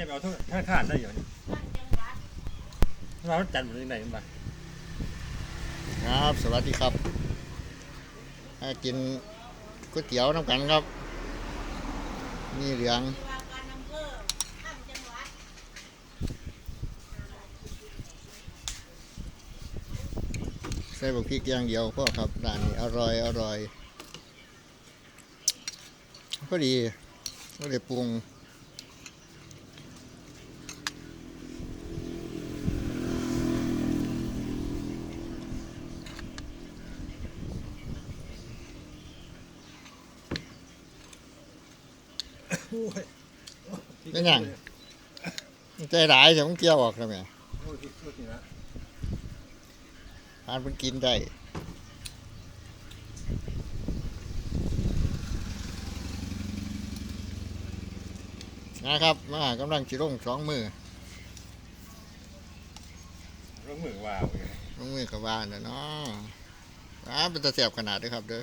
ี่ยเอาทั้งทั้งข้านได้อยู่นี่เราจัดหมดยังไงมาครับสวัสดีครับมากินก๋วยเตี๋ยวน้ำกันครับมีเหลืองใส่บักพริกอย่างเดียวพ่อครับร้านนี้อร่อยอร่อยพอดีก็เลยปรุง เป็นหยังใจร้ายจะมึงเกี่ยวออกทำไมโอ้ยโทษทีนะทานมันกินได้นะครับมากำลังจิร่งสองมือร่วมมือว่าวเลยลงมือกับบ้านนะเนาะอ่าเป็นตะเสียบขนาดเด้วยครับเด้อ